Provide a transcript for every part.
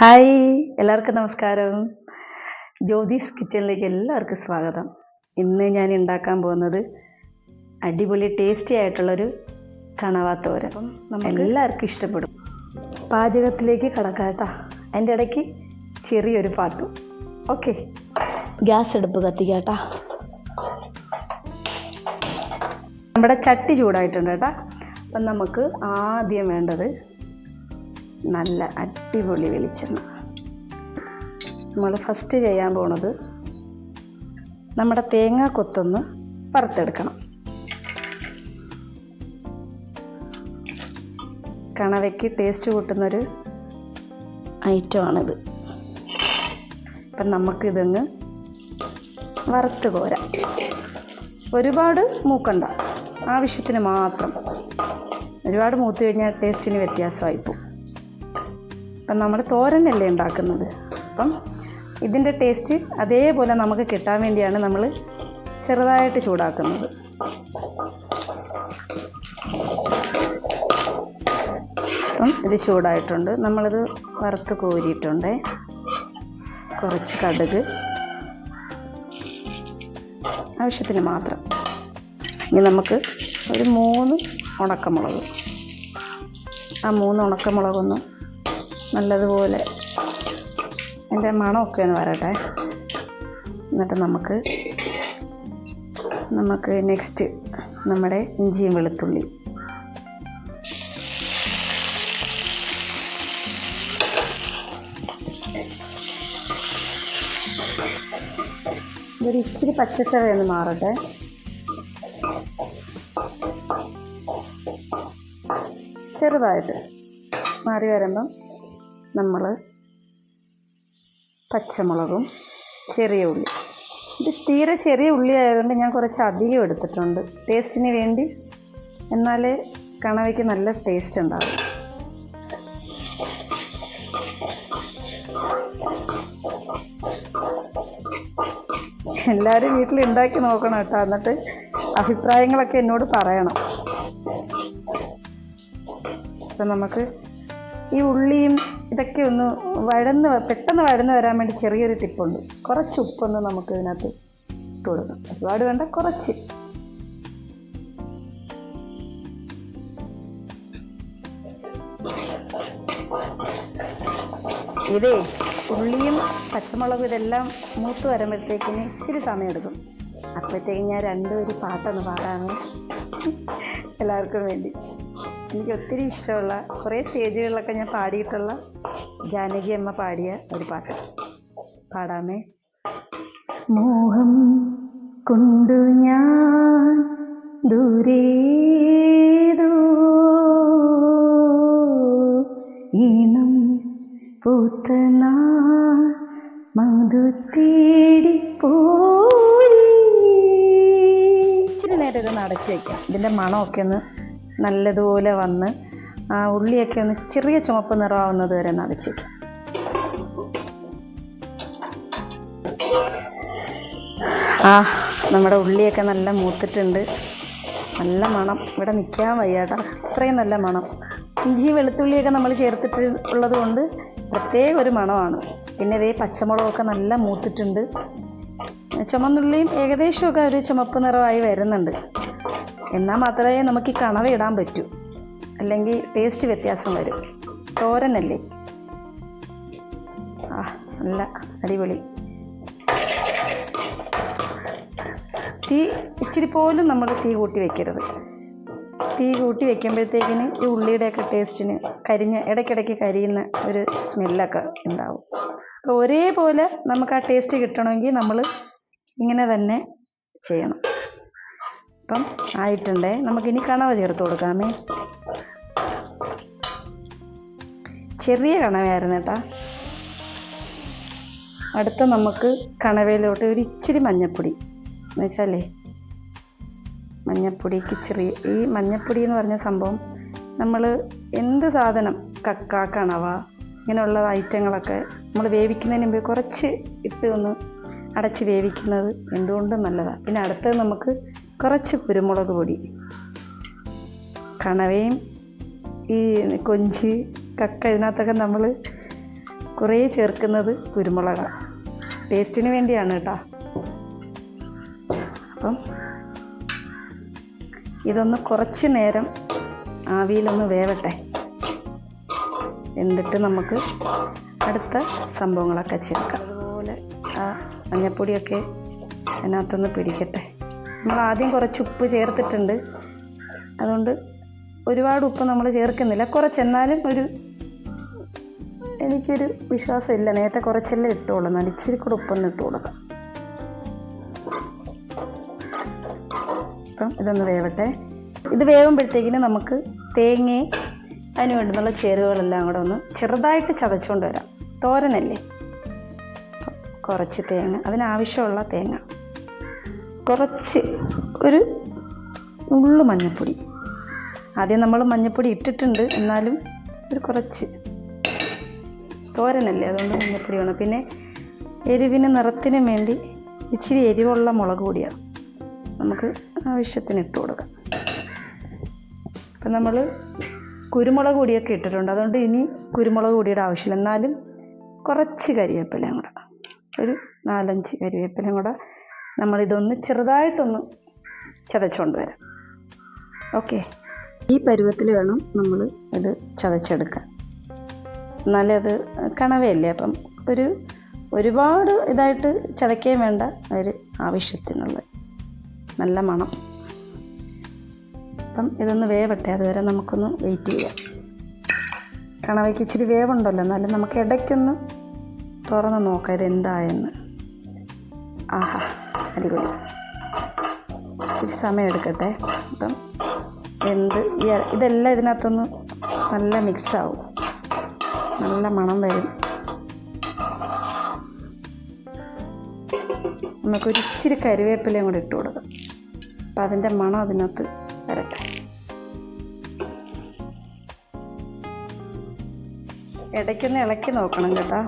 Hi എല്ലാവർക്കും നമസ്കാരം. ജ്യോതിസ് കിച്ചണിലേക്ക് എല്ലാവർക്കും സ്വാഗതം. ഇന്ന് ഞാൻ ഉണ്ടാക്കാൻ പോകുന്നത് അടിപൊളി ടേസ്റ്റി ആയിട്ടുള്ളൊരു കണവാത്തോരൻ അപ്പം നമുക്ക് എല്ലാവർക്കും ഇഷ്ടപ്പെടും. പാചകത്തിലേക്ക് കടക്കാം കേട്ടോ. അതിന്റെ ഇടയ്ക്ക് ചെറിയൊരു പാട്ടും. ഓക്കെ ഗ്യാസ് അടുപ്പ് കത്തിക്കാട്ടാ നമ്മുടെ ചട്ടി ചൂടായിട്ടുണ്ട് കേട്ടോ. അപ്പം നമുക്ക് ആദ്യം വേണ്ടത് നല്ല അടിപൊളി വെളിച്ചെണ്ണ. നമ്മൾ ഫസ്റ്റ് ചെയ്യാൻ പോണത് നമ്മുടെ തേങ്ങ കൊത്തൊന്ന് വറുത്തെടുക്കണം. കണവയ്ക്ക് ടേസ്റ്റ് കൂട്ടുന്നൊരു ഐറ്റമാണിത്. അപ്പം നമുക്കിതങ്ങ് വറുത്ത് കോരാം. ഒരുപാട് മൂക്കണ്ട. ആവശ്യത്തിന് മാത്രം. ഒരുപാട് മൂത്ത് കഴിഞ്ഞാൽ ടേസ്റ്റിന് വ്യത്യാസമായിപ്പോവും. അപ്പം നമ്മൾ തോരനല്ലേ ഉണ്ടാക്കുന്നത്. അപ്പം ഇതിന്റെ ടേസ്റ്റ് അതേപോലെ നമുക്ക് കിട്ടാൻ വേണ്ടിയാണ് നമ്മൾ ചെറുതായിട്ട് ചൂടാക്കുന്നത്. അപ്പം ഇത് ചൂടായിട്ടുണ്ട്. നമ്മളിത് വറുത്ത് കോരിയിട്ടുണ്ട്. കുറച്ച് കടുക്. ആവശ്യത്തിന് മാത്രം. ഇനി നമുക്ക് ഒരു മൂന്ന് ഉണക്കമുളക്. ആ മൂന്ന് ഉണക്കമുളകൊന്ന് നല്ലതുപോലെ അതിന്റെ മണമൊക്കെ ഒന്ന് വരട്ടെ. എന്നിട്ട് നമുക്ക് നമുക്ക് നെക്സ്റ്റ് നമ്മുടെ ഇഞ്ചിയും വെളുത്തുള്ളി. ഇതൊരു ഇച്ചിരി പച്ചച്ചവയൊന്ന് മാറട്ടെ. ചെറുതായിട്ട് മാറി വരുമ്പം നമ്മൾ പച്ചമുളകും ചെറിയ ഉള്ളി. ഇത് തീരെ ചെറിയ ഉള്ളി ആയതുകൊണ്ട് ഞാൻ കുറച്ച് അധികം എടുത്തിട്ടുണ്ട്. ടേസ്റ്റിന് വേണ്ടി. എന്നാലേ കണവയ്ക്ക് നല്ല ടേസ്റ്റ് ഉണ്ടാവും. എല്ലാവരും വീട്ടിൽ ഉണ്ടാക്കി നോക്കണം കേട്ടോ. എന്നിട്ട് അഭിപ്രായങ്ങളൊക്കെ എന്നോട് പറയണം. അപ്പം നമുക്ക് ഈ ഉള്ളിയും ഇതൊക്കെ ഒന്ന് വഴന്ന് പെട്ടെന്ന് വഴന്ന് വരാൻ വേണ്ടി ചെറിയൊരു ടിപ്പുണ്ട്. കുറച്ച് ഉപ്പൊന്ന് നമുക്ക് ഇതിനകത്ത് ഇട്ട് കൊടുക്കാം. ഒരുപാട് വേണ്ട കുറച്ച്. ഇതേ ഉള്ളിയും പച്ചമുളകും ഇതെല്ലാം മൂത്ത് വരുമ്പോഴത്തേക്കിന് ഇച്ചിരി സമയമെടുക്കും. അപ്പോഴത്തേക്കും ഞാൻ രണ്ടും ഒരു പാട്ടൊന്ന് പാടാണ്. എല്ലാവർക്കും വേണ്ടി. എനിക്ക് ഒത്തിരി ഇഷ്ടമുള്ള കുറേ സ്റ്റേജുകളിലൊക്കെ ഞാൻ പാടിയിട്ടുള്ള ജാനകി അമ്മ പാടിയ ഒരു പാട്ട്. പാടാമേ. മോഹം കൊണ്ടു ഞാൻ ദൂരെ ഈണം പൂത്തന മധു തേടി പോയി. ഇച്ചിരി നേരം ഇതൊന്ന് അടച്ചു വയ്ക്കാം ഇതിന്റെ മണമൊക്കെ ഒന്ന് നല്ലതുപോലെ വന്ന് ആ ഉള്ളിയൊക്കെ ഒന്ന് ചെറിയ ചുമപ്പ് നിറമാവുന്നത് വരെ അടച്ചു ആ നമ്മുടെ ഉള്ളിയൊക്കെ നല്ല മൂത്തിട്ടുണ്ട്. നല്ല മണം. ഇവിടെ നിൽക്കാൻ വയ്യാട്ടാ. അത്രയും നല്ല മണം. ഇഞ്ചി വെളുത്തുള്ളിയൊക്കെ നമ്മൾ ചേർത്തിട്ട് ഉള്ളത് കൊണ്ട് പ്രത്യേക ഒരു മണമാണ്. പിന്നെ ഇതേ പച്ചമുളകൊക്കെ നല്ല മൂത്തിട്ടുണ്ട്. ചുമന്നുള്ളിയും ഏകദേശമൊക്കെ ഒരു ചുമപ്പ് നിറമായി വരുന്നുണ്ട്. എന്നാൽ മാത്രമേ നമുക്ക് ഈ കണവ ഇടാൻ പറ്റൂ. അല്ലെങ്കിൽ ടേസ്റ്റ് വ്യത്യാസം വരും. തോരനല്ലേ? ആ നല്ല അടിപൊളി. തീ ഇച്ചിരി പോലും നമ്മൾ തീ കൂട്ടി വെക്കരുത്. തീ കൂട്ടി വെക്കുമ്പോഴത്തേക്കിന് ഈ ഉള്ളിയുടെയൊക്കെ ടേസ്റ്റിന് കരിഞ്ഞ് ഇടയ്ക്കിടയ്ക്ക് കരിയുന്ന ഒരു സ്മെല്ലൊക്കെ ഉണ്ടാവും. അപ്പോൾ ഒരേപോലെ നമുക്ക് ആ ടേസ്റ്റ് കിട്ടണമെങ്കിൽ നമ്മൾ ഇങ്ങനെ തന്നെ ചെയ്യണം. അപ്പം ആയിട്ടുണ്ടേ. നമുക്കിനി കണവ ചേർത്ത് കൊടുക്കാമേ. ചെറിയ കണവയായിരുന്നു കേട്ടാ. അടുത്ത നമുക്ക് കണവയിലോട്ട് ഒരു ഇച്ചിരി മഞ്ഞപ്പൊടി. എന്ന് വെച്ചാലേ മഞ്ഞപ്പൊടിക്ക് ചെറിയ ഈ മഞ്ഞപ്പൊടി എന്ന് പറഞ്ഞ സംഭവം നമ്മൾ എന്ത് സാധനം കക്ക കണവ ഇങ്ങനെയുള്ള ഐറ്റങ്ങളൊക്കെ നമ്മൾ വേവിക്കുന്നതിന് മുമ്പ് കുറച്ച് ഇട്ട് ഒന്ന് അടച്ച് വേവിക്കുന്നത് എന്തുകൊണ്ടും നല്ലതാണ് പിന്നെ അടുത്തത് നമുക്ക് കുറച്ച് കുരുമുളക് പൊടി കണവയും ഈ കൊഞ്ച് കക്ക ഇതിനകത്തൊക്കെ നമ്മൾ കുറേ ചേർക്കുന്നത് കുരുമുളകാണ് ടേസ്റ്റിന് വേണ്ടിയാണ് കേട്ടോ. അപ്പം ഇതൊന്ന് കുറച്ച് നേരം ആവിയിലൊന്ന് വേവട്ടെ. എന്നിട്ട് നമുക്ക് അടുത്ത സംഭവങ്ങളൊക്കെ ചേർക്കാം. അതുപോലെ ആ മഞ്ഞപ്പൊടിയൊക്കെ അതിനകത്തൊന്ന് പിടിക്കട്ടെ. നമ്മൾ ആദ്യം കുറച്ച് ഉപ്പ് ചേർത്തിട്ടുണ്ട്. അതുകൊണ്ട് ഒരുപാട് ഉപ്പ് നമ്മൾ ചേർക്കുന്നില്ല. കുറച്ച് എന്നാലും ഒരു എനിക്കൊരു വിശ്വാസമില്ല. നേരത്തെ കുറച്ചെല്ലാം ഇട്ടോളൂ എന്നാൽ ഇച്ചിരി കൂടെ ഉപ്പൊന്ന് ഇട്ട് കൊടുക്കാം. അപ്പം ഇതൊന്ന് വേവട്ടെ. ഇത് വേവുമ്പോഴത്തേക്കിന് നമുക്ക് തേങ്ങയും അതിന് വേണ്ടുന്നുള്ള ചേരുവകളെല്ലാം കൂടെ ഒന്ന് ചെറുതായിട്ട് ചതച്ചുകൊണ്ട് വരാം. തോരനല്ലേ? കുറച്ച് തേങ്ങ. അതിനാവശ്യമുള്ള തേങ്ങ. കുറച്ച് ഒരു ഉള്ളു മഞ്ഞൾപ്പൊടി ആദ്യം നമ്മൾ മഞ്ഞൾപ്പൊടി ഇട്ടിട്ടുണ്ട്. എന്നാലും ഒരു കുറച്ച് തോരനല്ലേ? അതുകൊണ്ട് മഞ്ഞൾപ്പൊടി വേണം. പിന്നെ എരിവിന് നിറത്തിന് വേണ്ടി ഇച്ചിരി എരിവുള്ള മുളക് പൊടിയാണ് നമുക്ക് ആവശ്യത്തിന് ഇട്ട് കൊടുക്കാം. അപ്പം നമ്മൾ കുരുമുളക് പൊടിയൊക്കെ ഇട്ടിട്ടുണ്ട്. അതുകൊണ്ട് ഇനി കുരുമുളക് പൊടിയുടെ ആവശ്യമില്ല. എന്നാലും കുറച്ച് കരിവേപ്പിലയും കൂടെ. ഒരു നാലഞ്ച് കരിവേപ്പിലയും കൂടെ നമ്മളിതൊന്ന് ചെറുതായിട്ടൊന്ന് ചതച്ചുകൊണ്ട് വരാം. ഓക്കെ. ഈ പരുവത്തിൽ വേണം നമ്മൾ ഇത് ചതച്ചെടുക്കാൻ. എന്നാലേ അത് കണവയല്ലേ അപ്പം ഒരു ഒരുപാട് ഇതായിട്ട് ചതയ്ക്കുകയും വേണ്ട ഒരു ആവശ്യത്തിനുള്ള നല്ല മണം. അപ്പം ഇതൊന്ന് വേവട്ടെ അതുവരെ നമുക്കൊന്ന് വെയിറ്റ് ചെയ്യാം. കണവയ്ക്ക് ഇച്ചിരി വേവുണ്ടല്ലോ എന്നാലും നമുക്ക് ഇടയ്ക്കൊന്ന് തുറന്ന് നോക്കാം ഇത് എന്തായെന്ന് ആഹാ. അടിപൊളി. സമയം എടുക്കട്ടെ. അപ്പം എന്ത് ഇതെല്ലാം ഇതിനകത്തൊന്ന് നല്ല മിക്സാവും. നല്ല മണം വരും. നമുക്കൊരു ഇച്ചിരി കരിവേപ്പിലയും കൂടി ഇട്ട് കൊടുക്കാം. അപ്പം അതിന്റെ മണം അതിനകത്ത് വരട്ടെ. ഇടയ്ക്കൊന്ന് ഇളക്കി നോക്കണം കേട്ടോ.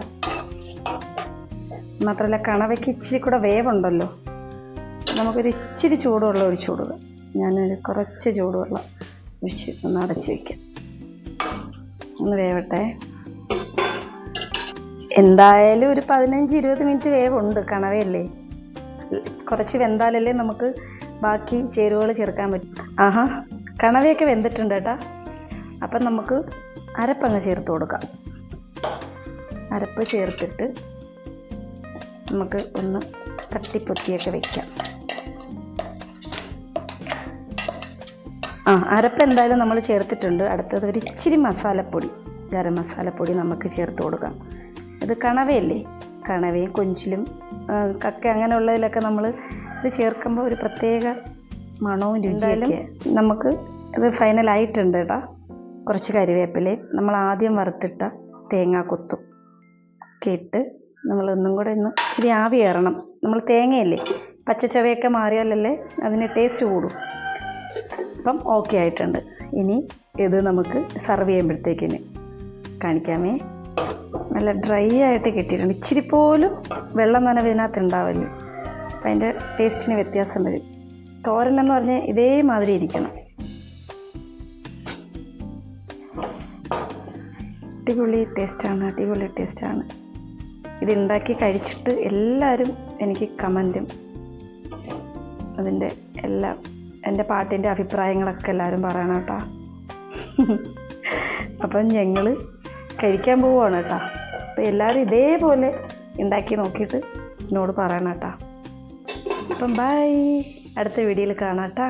മാത്രമല്ല കണവയ്ക്ക് ഇച്ചിരി കൂടെ വേവുണ്ടല്ലോ. നമുക്കൊരു ഇച്ചിരി ചൂടുവെള്ളം ഒഴിച്ചു കൊടുക്കുക ഞാനൊരു കുറച്ച് ചൂടുവെള്ളം ഒഴിച്ച് ഒന്ന് അടച്ച് വയ്ക്കാം ഒന്ന് വേവട്ടെ. എന്തായാലും ഒരു പതിനഞ്ച് ഇരുപത് മിനിറ്റ് വേവുണ്ട്. കണവയല്ലേ? കുറച്ച് വെന്താലല്ലേ നമുക്ക് ബാക്കി ചേരുവകൾ ചേർക്കാൻ പറ്റും. ആഹാ കണവയൊക്കെ വെന്തിട്ടുണ്ട് കേട്ടാ. അപ്പം നമുക്ക് അരപ്പങ്ങ് ചേർത്ത് കൊടുക്കാം. അരപ്പ് ചേർത്തിട്ട് നമുക്ക് ഒന്ന് തട്ടിപ്പൊത്തിയൊക്കെ വെക്കാം. ആ അരപ്പ് എന്തായാലും നമ്മൾ ചേർത്തിട്ടുണ്ട്. അടുത്തത് ഒരു ഇച്ചിരി മസാലപ്പൊടി ഗരം മസാലപ്പൊടി നമുക്ക് ചേർത്ത് കൊടുക്കാം. ഇത് കണവയല്ലേ? കണവയും കൊഞ്ചിലും കക്ക അങ്ങനെയുള്ളതിലൊക്കെ നമ്മൾ ഇത് ചേർക്കുമ്പോൾ ഒരു പ്രത്യേക മണവും രുചിയൊക്കെ നമുക്ക് ഇത് ഫൈനലായിട്ടുണ്ട് കേട്ടോ. കുറച്ച് കരിവേപ്പില നമ്മൾ ആദ്യം വറുത്തിട്ട തേങ്ങാക്കൊത്തും ഒക്കെ ഇട്ട് നമ്മൾ ഒന്നും കൂടെ ഒന്ന് ഇച്ചിരി ആവി കയറണം. നമ്മൾ തേങ്ങയല്ലേ? പച്ചച്ചവയൊക്കെ മാറിയാലല്ലേ അതിന് ടേസ്റ്റ് കൂടും. അപ്പം ഓക്കെ ആയിട്ടുണ്ട്. ഇനി ഇത് നമുക്ക് സർവ് ചെയ്യുമ്പോഴത്തേക്കിന് കാണിക്കാമേ. നല്ല ഡ്രൈ ആയിട്ട് കിട്ടിയിട്ടുണ്ട്. ഇച്ചിരി പോലും വെള്ളം നനവ് ഇതിനകത്ത് ഉണ്ടാവില്ല. അപ്പം അതിന്റെ ടേസ്റ്റിന് വ്യത്യാസം വരും. തോരൻ എന്ന് പറഞ്ഞാൽ ഇതേമാതിരി ഇരിക്കണം. അടിപൊളി ടേസ്റ്റാണ് അടിപൊളി ടേസ്റ്റാണ് ഇതുണ്ടാക്കി കഴിച്ചിട്ട് എല്ലാവരും എനിക്ക് കമന്റും അതിന്റെ എല്ലാം എന്റെ പാട്ടിന്റെ അഭിപ്രായങ്ങളൊക്കെ എല്ലാവരും പറയണം കേട്ടോ. അപ്പം ഞങ്ങൾ കഴിക്കാൻ പോവുകയാണ് കേട്ടോ. അപ്പോൾ എല്ലാവരും ഇതേപോലെ ഉണ്ടാക്കി നോക്കിയിട്ട് എന്നോട് പറയണം കേട്ടോ. അപ്പം ബൈ അടുത്ത വീഡിയോയിൽ കാണാം കേട്ടോ.